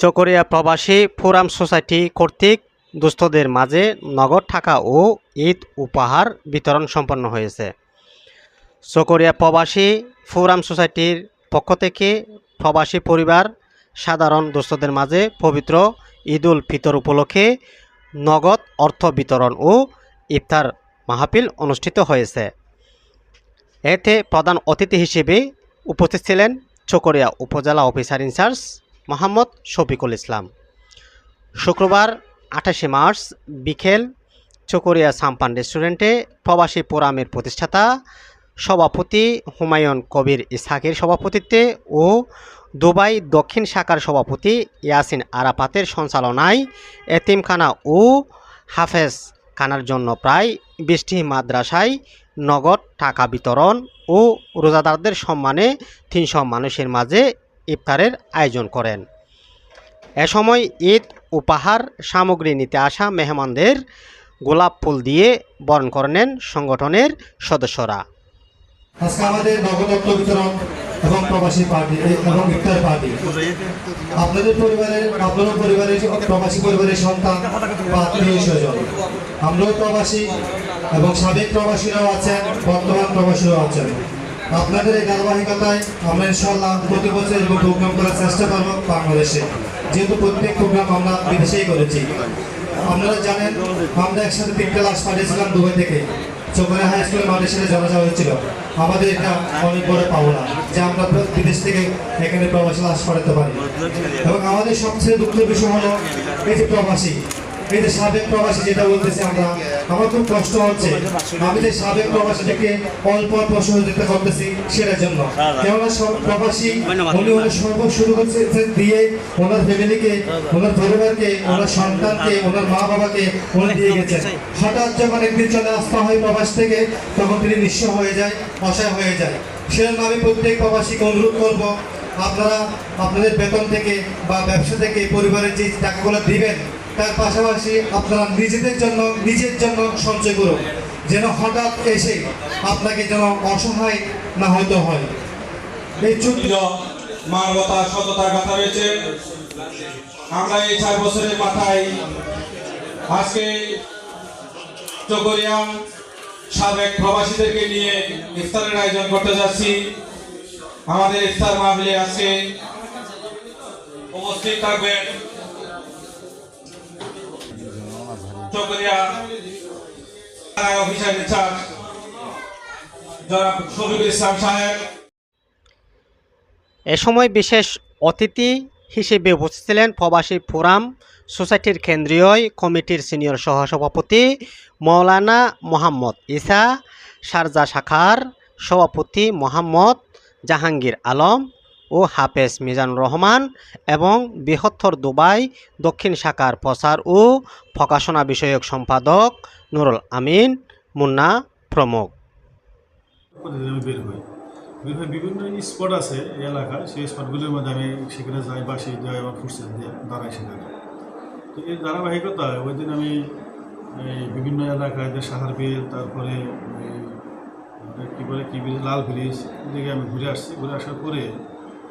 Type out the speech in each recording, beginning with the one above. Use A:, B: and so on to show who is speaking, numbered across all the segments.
A: চকরিয়া প্রবাসী forum society কর্তৃক দুস্থদের মাঝে নগদ টাকা ও ঈদ উপহার বিতরণ সম্পন্ন হয়েছে। চকরিয়া প্রবাসী ফোরাম সোসাইটির পক্ষ থেকে প্রবাসী পরিবার, সাধারণ দুস্থদের মাঝে পবিত্র ঈদ উল ফিতর উপলক্ষে নগদ অর্থ বিতরণ ও ইফতার মাহফিল অনুষ্ঠিত হয়েছে। এতে প্রধান অতিথি হিসেবে উপস্থিত ছিলেন চকরিয়া উপজেলা officer in charge Mohammad Shafiqul Islam. শুক্রবার আঠাশে মার্চ বিকেল চকরিয়া সাম্পান রেস্টুরেন্টে প্রবাসী ফোরামের প্রতিষ্ঠাতা সভাপতি হুমায়ুন কবির ইসহাকের সভাপতিত্বে ও দুবাই দক্ষিণ শাখার সভাপতি ইয়াসিন আরাফাতের সঞ্চালনায় এতিমখানা ও হাফেজ খানার জন্য প্রায় বিশটি মাদ্রাসায় নগদ টাকা বিতরণ ও রোজাদারদের সম্মানে তিনশো মানুষের মাঝে ইফতারের আয়োজন করেন। এ সময় ঈদ, উপহার, সামগ্রী নিতে আসা মেহমানদের গোলাপ ফুল দিয়ে বরণ করে নেন সংগঠনের সদস্যরা।
B: আজকে আমাদের নগদত্ব বিতরণ এবং প্রবাসী পার্টি এবং ইফতার পার্টি। আপনাদের পরিবারের আপনারও পরিবারের প্রবাসী পরিবারের সন্তান বা আত্মীয় স্বজন, আমরাও প্রবাসী এবং সাবেক প্রবাসীরাও আছেন, বর্তমান প্রবাসীরাও আছেন। আপনাদের এই ধারাবাহিকতায় আমরা ইনশাল্লাহ প্রতি বছর এরকম প্রোগ্রাম করার চেষ্টা করব বাংলাদেশে। যেহেতু প্রত্যেক প্রোগ্রাম আমরা বিদেশেই করেছি। আপনারা জানেন, আমরা একসাথে তিনটে লাশ পাঠিয়েছিলাম দুবাই থেকে। চোখরে হাই স্কুলের মাঠের সাথে জনসভা হয়েছিল। আমাদের এটা অনেক বড় পাওনা যে আমরা বিদেশ থেকে এখানে প্রবাসী লাশ পাঠাতে পারি। এবং আমাদের সবচেয়ে দুঃখের বিষয় হলো, এই যে প্রবাসী এই যে সাবেক প্রবাসী যেটা বলতেছি আমরা আমার খুব কষ্ট হচ্ছে। আমি যে সাবেক প্রবাসীটাকে অল্প অল্প সহযোগিতা করতেছি সেটার জন্য। কেননা সব প্রবাসী উনি ওনার সর্ব শুরু করছে দিয়ে ওনার ফ্যামিলিকে ওনার পরিবারকে ওনার সন্তানকে ওনার মা বাবাকে উনি দিয়ে গেছেন। হঠাৎ যখন একদিন চলে আসতে হয় প্রবাস থেকে তখন তিনি নিঃস্ব হয়ে যায় অসহায় হয়ে যায়। সেজন্য আমি প্রত্যেক প্রবাসীকে অনুরোধ করব আপনারা আপনাদের বেতন থেকে বা ব্যবসা থেকে পরিবারের যে টাকাগুলো দিবেন তার পাশাপাশি আপনারা নিজেদের জন্য, নিজের জন্য সঞ্চয় করুন। যেন হঠাৎ এসে আপনাকে যেন অসহায় না হতে হয়। এই চুক্তি
C: মানবতা সততার কথা রয়েছে। আমরা এই চার বছরের মাথায় আজকে চকরিয়া সাবেক প্রবাসীদেরকে নিয়ে ইফতারের আয়োজন করতে যাচ্ছি। আমাদের ইফতার মাহফিলে আজকে উপস্থিত থাকবেন
A: এ সময় বিশেষ অতিথি হিসেবে উপস্থিত ছিলেন প্রবাসী ফোরাম সোসাইটির কেন্দ্রীয় কমিটির সিনিয়র সহসভাপতি মৌলানা মোহাম্মদ ইসা শারজা শাখার সভাপতি মোহাম্মদ জাহাঙ্গীর আলম ও হাফেজ মিজানুর রহমান এবং বৃহত্তর দুবাই, দক্ষিণ শাখার প্রচার ও প্রকাশনা বিষয়ক সম্পাদক নুরুল আমিন মুন্না প্রমুখ।
D: বিভিন্ন স্পট আছে এই এলাকায়, সেই স্পটগুলির মধ্যে আমি সেখানে যাই বা সেই জায়গায় আমার ফুটসেট দিয়ে দাঁড়াই সেখানে। তো এই ধারাবাহিকতায় ওই দিন আমি বিভিন্ন এলাকায় যে সাহার বিল, তারপরে কী বলে কী লাল ব্রিজ, এদিকে আমি ঘুরে আসছি। ঘুরে আসার পরে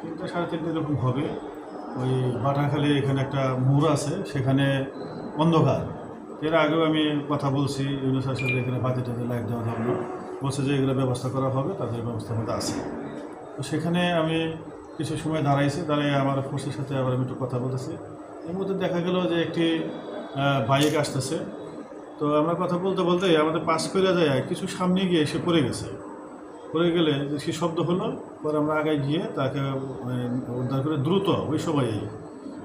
D: তিনটা সাড়ে তিনটে এরকম হবে। ওই বাটাখালী এখানে একটা মোড় আছে, সেখানে অন্ধকার। এর আগেও আমি কথা বলছি ইউনিসেফের সাথে এখানে বাজে টাজে লাইট দেওয়া যাবে বলছে যে এগুলো ব্যবস্থা করা হবে, তাদের ব্যবস্থার মধ্যে আছে। তো সেখানে আমি কিছু সময় দাঁড়াইছি দাঁড়িয়ে আমার ফোর্সের সাথে আবার আমি একটু কথা বলতেছি। এর মধ্যে দেখা গেল যে একটি বাইক আসতেছে। তো আমরা কথা বলতে বলতে আমাদের পাশ করে যায়, কিছু সামনে গিয়ে এসে পড়ে গেছে। পড়ে গেলে সে শব্দ হলো পরে আমরা আগে গিয়ে তাকে মানে, উদ্ধার করে দ্রুত ওই সময়ই।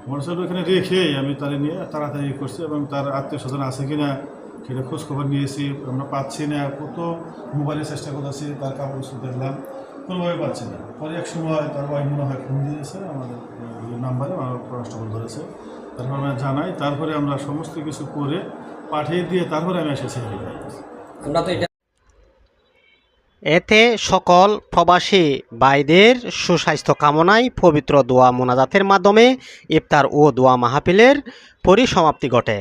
D: মোটরসাইকেল ওখানে রেখেই আমি তারে নিয়ে তাড়াতাড়ি করছি এবং তার আত্মীয় স্বজন আছে কি না সেটা খোঁজখবর নিয়েছি আমরা পাচ্ছি না কত মোবাইলে চেষ্টা করতেছি তার কাপড় দেখলাম কোনোভাবে পাচ্ছি না। পরে এক সময় তার ওয়াই মনে হয় ফোন দিয়েছে আমাদের নাম্বারে আমার কনস্টেবল ধরেছে। তারপর আমরা জানাই তারপরে আমরা সমস্ত কিছু করে পাঠিয়ে দিয়ে তারপরে আমি এসেছি।
A: এতে সকল প্রবাসী ভাইদের সুস্বাস্থ্য কামনায় পবিত্র দোয়া মোনাজাতের মাধ্যমে ইফতার ও দোয়া মাহফিলের পরিসমাপ্তি ঘটে।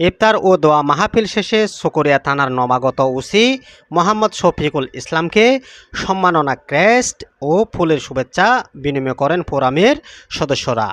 A: ইফতার ও দোয়া মাহফিল শেষে সুকরিয়া থানার নবাগত ওসি মোহাম্মদ শফিকুল ইসলামকে সম্মাননা ক্রেস্ট ও ফুলের শুভেচ্ছা বিনিময় করেন ফোরামের সদস্যরা।